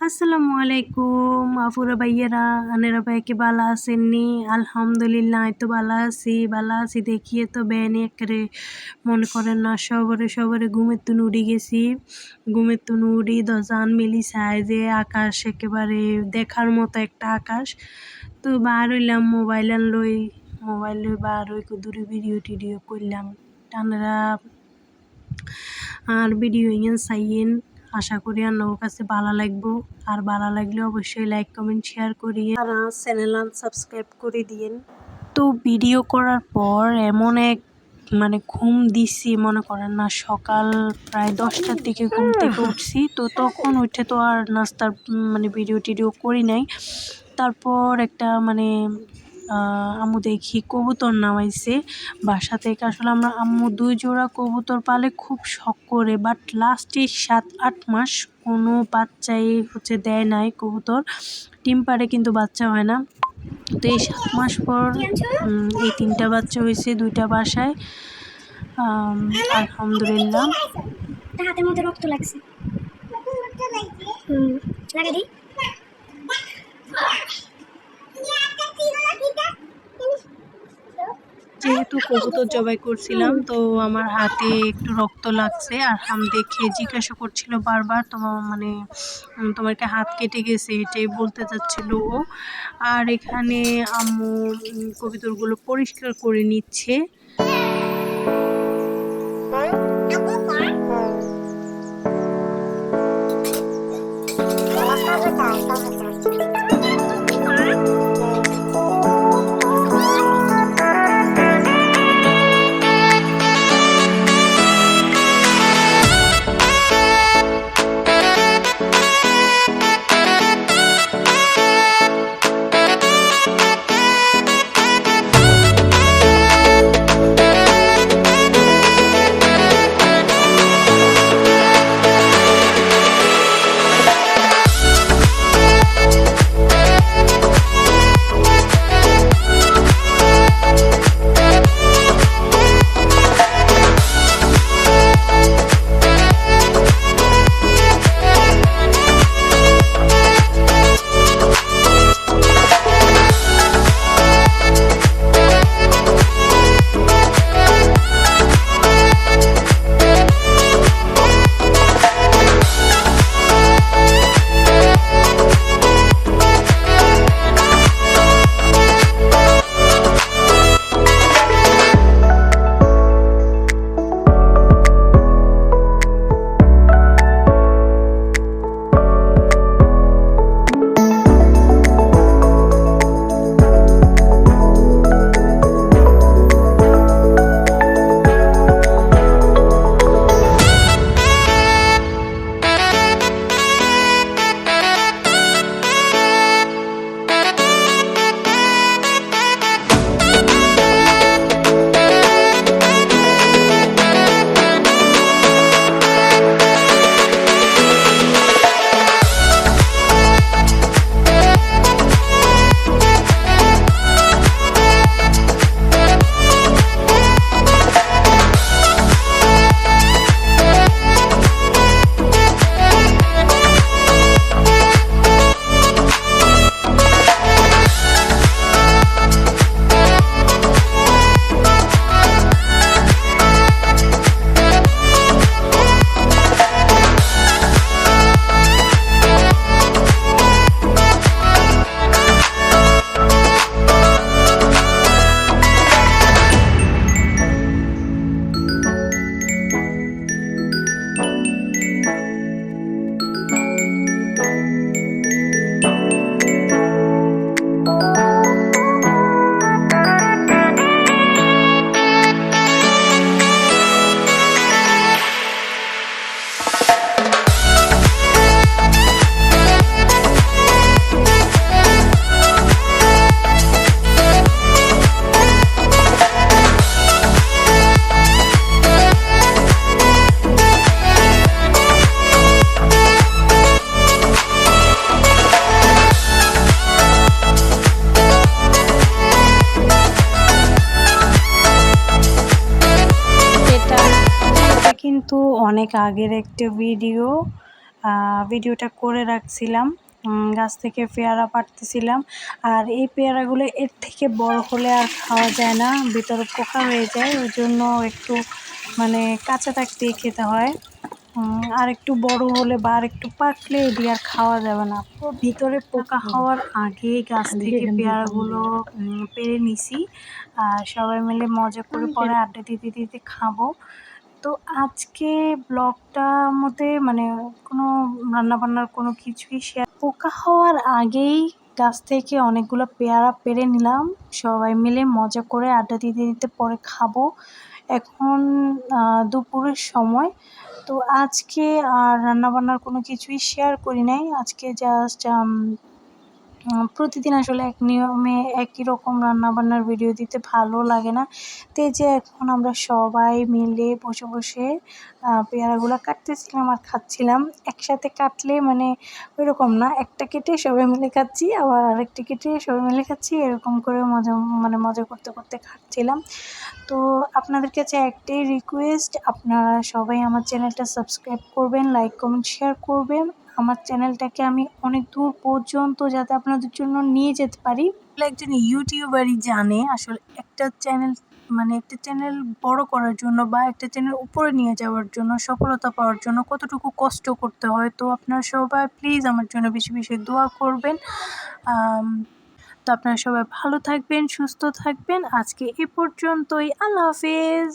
আসসালামু আলাইকুম আপুরা ভাইয়েরা, আনেরা ভাইকে বালা আসেননি আলহামদুলিল্লাহ তো বালা আছি বালা আছি দেখিয়ে তো বেনি একেবারে মনে করেন না, সবরে সবরে ঘুমের তুন উড়ি গেছি। ঘুমের তুন উড়ি দজান মিলি যে আকাশ একেবারে দেখার মতো একটা আকাশ। তো বার হইলাম মোবাইল আনলই, মোবাইল লই বার হই দূরে ভিডিও টিডিও করলাম। টানেরা আর ভিডিও ইয়েন চাইয়েন আশা করি আপনার কাছে ভালো লাগবো। আর ভালো লাগলে অবশ্যই লাইক কমেন্ট শেয়ার করিয়ে আর চ্যানেল সাবস্ক্রাইব করে দিয়েন। তো ভিডিও করার পর এমন এক মানে ঘুম দিছি, মনে করেন না, সকাল প্রায় দশটার দিকে ঘুম থেকে উঠছি। তো তখন উঠে তো আর নাস্তার মানে ভিডিও টিডিও করি নাই। তারপর একটা মানে আম্মু দেখি কবুতর নামাইছে। বাসা থেকে আসলে আমরা আম্মু দুই জোড়া কবুতর পালে খুব শখ করে বাট লাস্টে সাত, আট মাস কোনো বাচ্চাই হচ্ছে দেয় নাই কবুতর। ডিম পাড়ে কিন্তু বাচ্চা হয় না। তো এই সাত মাস পর এই তিনটা বাচ্চা হয়েছে দুইটা বাসায়। আলহামদুলিল্লাহ। হাতের মধ্যে রক্ত লাগছে। দিই। কবুতর জবাই করছিলাম তো আমার হাতে একটু রক্ত লাগছে আর হাম দেখে জিজ্ঞাসা করছিল বারবার তোমার মানে তোমার হাত কেটে গেছে এটাই বলতে চাচ্ছিল ও। আর এখানে আম্মু কবিতরগুলো পরিষ্কার করে নিচ্ছে। অনেক আগের একটা ভিডিও ভিডিওটা করে রাখছিলাম গাছ থেকে পেয়ারা পাড়তেছিলাম। আর এই পেয়ারাগুলো এর থেকে বড় হলে আর খাওয়া যায় না ভিতরে পোকা হয়ে যায় ওই জন্য একটু মানে কাঁচা থাকতেই খেতে হয়। আর একটু বড় হলে বা আর একটু পাকলে এটি আর খাওয়া যাবে না। ভিতরে পোকা হওয়ার আগে গাছ থেকে পেয়ারাগুলো পেরে নিছি। আর সবাই মিলে মজা করে পরে আড্ডা দিতে দিতে খাব। তো আজকে ব্লগটার মধ্যে মানে কোনো রান্নাবান্নার কোনো কিছুই শেয়ার পোকা হওয়ার আগেই গাছ থেকে অনেকগুলো পেয়ারা পেরে নিলাম। সবাই মিলে মজা করে আড্ডা দিতে দিতে পরে খাব। এখন দুপুরের সময়। তো আজকে আর রান্নাবান্নার কোনো কিছুই শেয়ার করি নাই। আজকে জাস্ট প্রতিদিন আসলে এক নিয়মে একই রকম রান্নাবান্নার ভিডিও দিতে ভালো লাগে না। তো এই যে এখন আমরা সবাই মিলে বসে বসে পেয়ারাগুলো কাটতেছিলাম আর খাচ্ছিলাম। একসাথে কাটলে মানে ওই রকম না, একটা কেটে সবাই মিলে খাচ্ছি, আবার আরেকটা কেটে সবাই মিলে খাচ্ছি, এরকম করে মজা মানে মজা করতে করতে খাচ্ছিলাম। তো আপনাদের কাছে একটাই রিকোয়েস্ট আপনারা সবাই আমার চ্যানেলটা সাবস্ক্রাইব করবেন লাইক কমেন্ট শেয়ার করবেন। আমার চ্যানেলটাকে আমি অনেক দূর পর্যন্ত যাতে আপনাদের জন্য নিয়ে যেতে পারি। একজন ইউটিউবারই জানে আসলে একটা চ্যানেল মানে একটা চ্যানেল বড় করার জন্য বা একটা চ্যানেল উপরে নিয়ে যাওয়ার জন্য, সফলতা পাওয়ার জন্য কতটুকু কষ্ট করতে হয়, তো আপনারা সবাই প্লিজ আমার জন্য বেশি বেশি দোয়া করবেন। তো আপনারা সবাই ভালো থাকবেন, সুস্থ থাকবেন। আজকে এ পর্যন্তই, আল্লাহ হাফেজ।